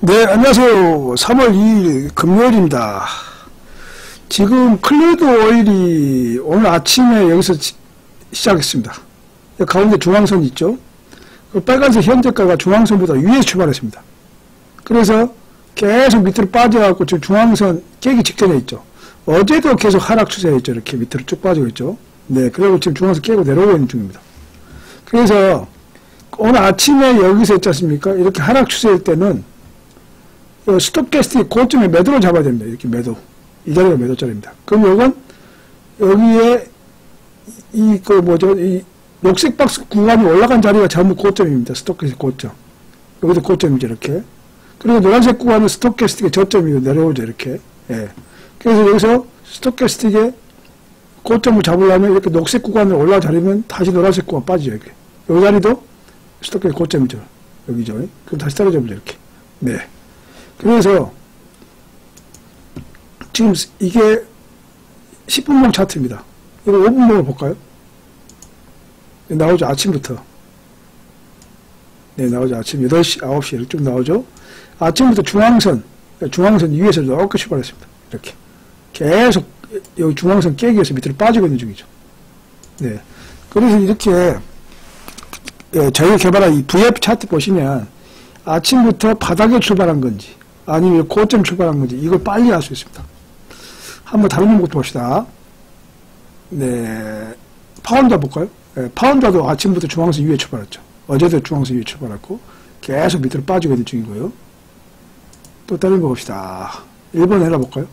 네, 안녕하세요. 3월 2일 금요일입니다. 지금 클레드 오일이 오늘 아침에 여기서 지- 시작했습니다. 가운데 중앙선 있죠? 그 빨간색 현재가가 중앙선보다 위에 출발했습니다. 그래서 계속 밑으로 빠져갖고 지금 중앙선 깨기 직전에 있죠. 어제도 계속 하락 추세였죠. 이렇게 밑으로 쭉 빠지고 있죠. 네, 그리고 지금 중앙선 깨고 내려오고 있는 중입니다. 그래서 오늘 아침에 여기서 있지 않습니까? 이렇게 하락 추세일 때는 이 스톱캐스트 고점에 매도를 잡아야 됩니다. 이렇게 매도. 이 자리가 매도자리입니다. 그럼 이건 여기에 이 그 뭐죠? 이 녹색 박스 구간이 올라간 자리가 전부 고점입니다. 스톱캐스트 고점. 여기도 고점이죠. 이렇게. 그리고 노란색 구간은 스톱캐스트의 저점이고 내려오죠. 이렇게. 예. 그래서 여기서 스톱캐스트의 고점을 잡으려면 이렇게 녹색 구간을 올라가 자리면 다시 노란색 구간 빠지죠. 이렇게. 이 자리도 스톱캐스트 고점이죠. 여기죠. 그럼 다시 떨어져 보죠. 이렇게. 네. 그래서 지금 이게 10분봉 차트입니다. 이거 5분봉을 볼까요? 네, 나오죠. 아침부터. 네, 나오죠. 아침 8시, 9시 이렇게 좀 나오죠. 아침부터 중앙선, 중앙선 위에서 이렇게 출발했습니다. 이렇게. 계속 여기 중앙선 깨기 위해서 밑으로 빠지고 있는 중이죠. 네. 그래서 이렇게 예, 저희가 개발한 이 VF 차트 보시면 아침부터 바닥에 출발한 건지 아니면 고점 출발한 건지 이걸 빨리 알 수 있습니다. 한번 다른 것도 봅시다. 네, 파운더 볼까요? 네, 파운더도 아침부터 중앙선 위에 출발했죠. 어제도 중앙선 위에 출발했고 계속 밑으로 빠지고 있는 중이고요. 또 다른 거 봅시다. 1번 에나 볼까요?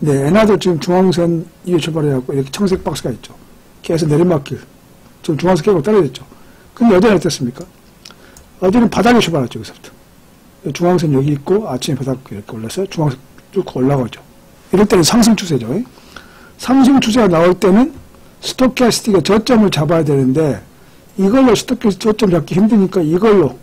네, 에나도 지금 중앙선 위에 출발해갖고 이렇게 청색 박스가 있죠. 계속 내리막길. 지금 중앙선 깨고 떨어졌죠. 근데 어제는 어땠습니까? 어제는 바닥에 출발했죠, 여기서부터. 중앙선 여기 있고 아침에 바닥 이렇게 올라서 중앙선 쭉 올라가죠. 이럴 때는 상승 추세죠. 상승 추세가 나올 때는 스토캐스틱의 저점을 잡아야 되는데 이걸로 스토캐스틱 저점 잡기 힘드니까 이걸로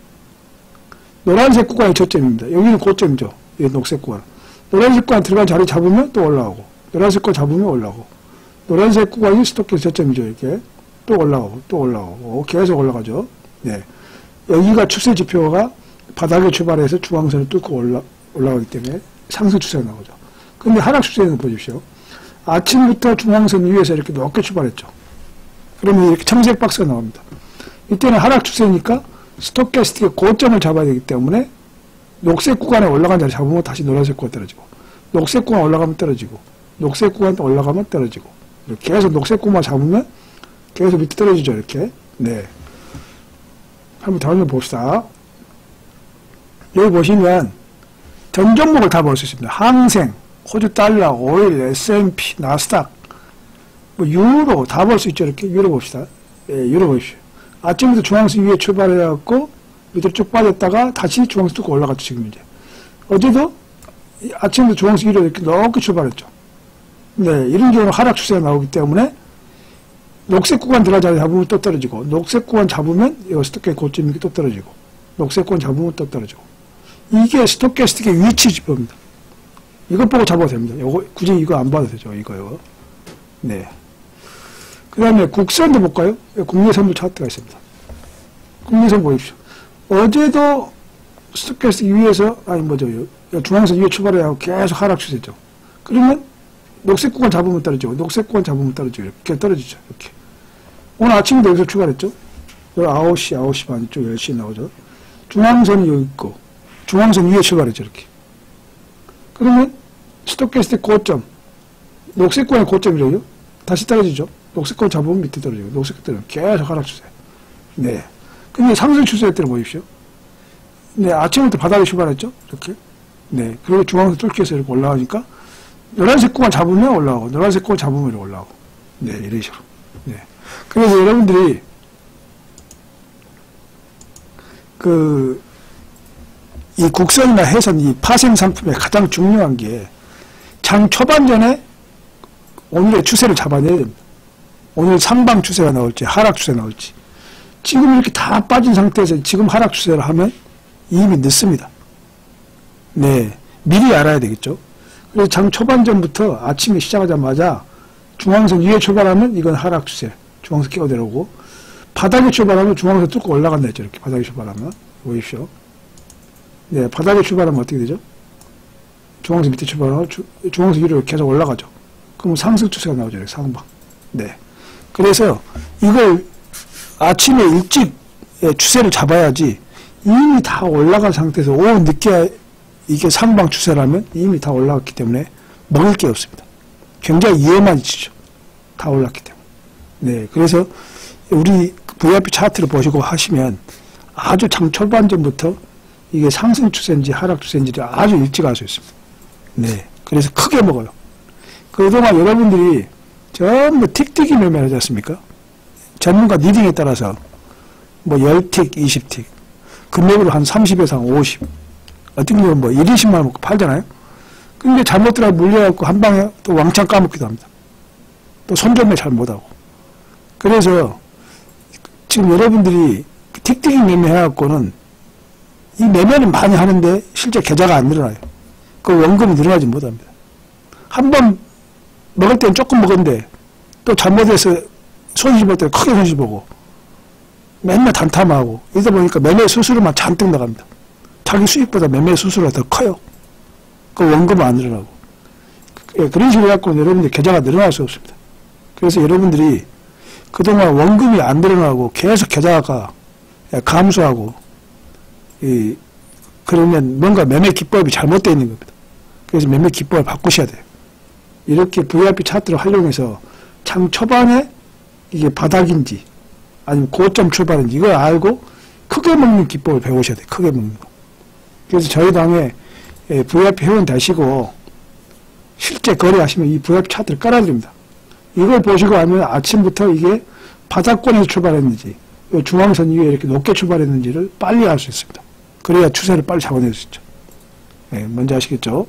노란색 구간이 저점입니다. 여기는 고점이죠. 여기 녹색 구간. 노란색 구간 들어간 자리 잡으면 또 올라오고 노란색 구간 잡으면 올라오고 노란색 구간이 스토캐스틱 저점이죠. 이렇게 또 올라오고 또 올라오고 계속 올라가죠. 네. 여기가 추세 지표가 바닥에 출발해서 중앙선을 뚫고 올라, 올라가기 때문에 상승 추세가 나오죠. 근데 하락 추세는 보십시오. 아침부터 중앙선 위에서 이렇게 높게 출발했죠. 그러면 이렇게 청색 박스가 나옵니다. 이때는 하락 추세니까 스토캐스틱의 고점을 잡아야 되기 때문에 녹색 구간에 올라간 자리 잡으면 다시 노란색 구간 떨어지고 녹색 구간 올라가면 떨어지고 녹색 구간 올라가면 떨어지고 이렇게 계속 녹색 구간 잡으면 계속 밑에 떨어지죠 이렇게 네 한번 거 봅시다 여기 보시면 전 종목을 다 볼 수 있습니다. 항생 호주 달러 오일 S&P 나스닥 뭐 유로 다 볼 수 있죠. 이렇게 유로 봅시다. 예, 유로 보십시오. 아침부터 중앙선 위에 출발해갖고 밑으로 쭉 빠졌다가 다시 중앙선 쭉 올라갔죠 지금 이제. 어제도 이 아침부터 중앙선 위로 이렇게 높게 출발했죠. 네 이런 경우는 하락 추세가 나오기 때문에 녹색 구간 들어가 자리 잡으면 또 떨어지고 녹색 구간 잡으면 이거 스토캐 고점이 또 떨어지고 녹색 구간 잡으면 또 떨어지고 이게 스토캐스틱의 위치 지표입니다. 이것 보고 잡아도 됩니다. 요거 굳이 이거 안 봐도 되죠. 이거요. 네. 그 다음에 국선도 볼까요? 국내 선물 차트가 있습니다. 국내선 보십시오. 어제도 스토캐스틱 위에서 아니 뭐죠 중앙선 위에 출발해하고 계속 하락 추세죠. 그러면 녹색 구간 잡으면 떨어지고 녹색 구간 잡으면 떨어지고 이렇게 떨어지죠. 이렇게. 오늘 아침에도 여기서 출발했죠. 여기 9시, 9시 반쪽 10시에 나오죠. 중앙선이 여기 있고 중앙선 위에 출발했죠. 이렇게. 그러면 스토캐스틱 고점 녹색 구간의 고점이죠. 다시 떨어지죠. 녹색 구간 잡으면 밑에 떨어지고 녹색 구간 계속 하락 추세. 네. 근데 상승 추세 때는 보십시오. 네, 아침부터 바닥에 출발했죠. 이렇게. 네. 그리고 중앙선 뚫기 해서 이렇게 올라가니까 노란색 구간 잡으면 올라오고 노란색 구간 잡으면 올라오고 네 이런 식으로 네 그래서 여러분들이 그 이 국선이나 해선 이 파생 상품의 가장 중요한 게 장 초반 전에 오늘의 추세를 잡아내야 됩니다. 오늘 상방 추세가 나올지 하락 추세 나올지 지금 이렇게 다 빠진 상태에서 지금 하락 추세를 하면 이미 늦습니다. 네 미리 알아야 되겠죠. 그래서 장 초반 전부터 아침에 시작하자마자 중앙선 위에 출발하면 이건 하락 추세. 중앙선 끼고 내려오고 바닥에 출발하면 중앙선 뚫고 올라간다 했죠. 이렇게 바닥에 출발하면 보십시오. 네, 바닥에 출발하면 어떻게 되죠? 중앙선 밑에 출발하고 주- 중앙선 위로 계속 올라가죠. 그럼 상승 추세가 나오죠. 이렇게 상방. 네. 그래서 이걸 아침에 일찍 예, 추세를 잡아야지 이미 다 올라간 상태에서 오후 늦게 이게 상방 추세라면 이미 다 올라갔기 때문에 먹을 게 없습니다. 굉장히 이해만 있죠. 다 올랐기 때문에. 네. 그래서 우리 VIP 차트를 보시고 하시면 아주 장 초반전부터 이게 상승 추세인지 하락 추세인지를 아주 일찍 알 수 있습니다. 네. 그래서 크게 먹어요. 그동안 여러분들이 전부 틱틱이 매매를 하지 않습니까? 전문가 리딩에 따라서 뭐 10틱, 20틱, 금액으로 한 30에서 한 50. 어떤 경우는 뭐 1, 20만 원 팔잖아요? 근데 잘못 들어 물려갖고 한 방에 또 왕창 까먹기도 합니다. 또 손절매 잘 못하고. 그래서 지금 여러분들이 틱틱이 매매해갖고는 이 매매는 많이 하는데 실제 계좌가 안 늘어나요. 그 원금이 늘어나지 못합니다. 한 번 먹을 땐 조금 먹었는데 또 잘못해서 손실 볼 때 크게 손실 보고 맨날 단탐하고 이러다 보니까 매매 수수료만 잔뜩 나갑니다. 자기 수익보다 매매 수수료가 더 커요. 그 원금은 안 늘어나고. 예, 그런 식으로 해갖고 여러분들 계좌가 늘어날 수 없습니다. 그래서 여러분들이 그동안 원금이 안 늘어나고 계속 계좌가 예, 감소하고 이 그러면 뭔가 매매 기법이 잘못되어 있는 겁니다. 그래서 매매 기법을 바꾸셔야 돼요. 이렇게 VIP 차트를 활용해서 장 초반에 이게 바닥인지 아니면 고점 출발인지 이걸 알고 크게 먹는 기법을 배우셔야 돼요. 크게 먹는 거. 그래서 저희 당에 예, VIP 회원 되시고 실제 거래하시면 이 VIP 차트를 깔아드립니다. 이걸 보시고 하면 아침부터 이게 바닥권에서 출발했는지 요 중앙선 위에 이렇게 높게 출발했는지를 빨리 알 수 있습니다. 그래야 추세를 빨리 잡아낼 수 있죠. 예, 뭔지 아시겠죠?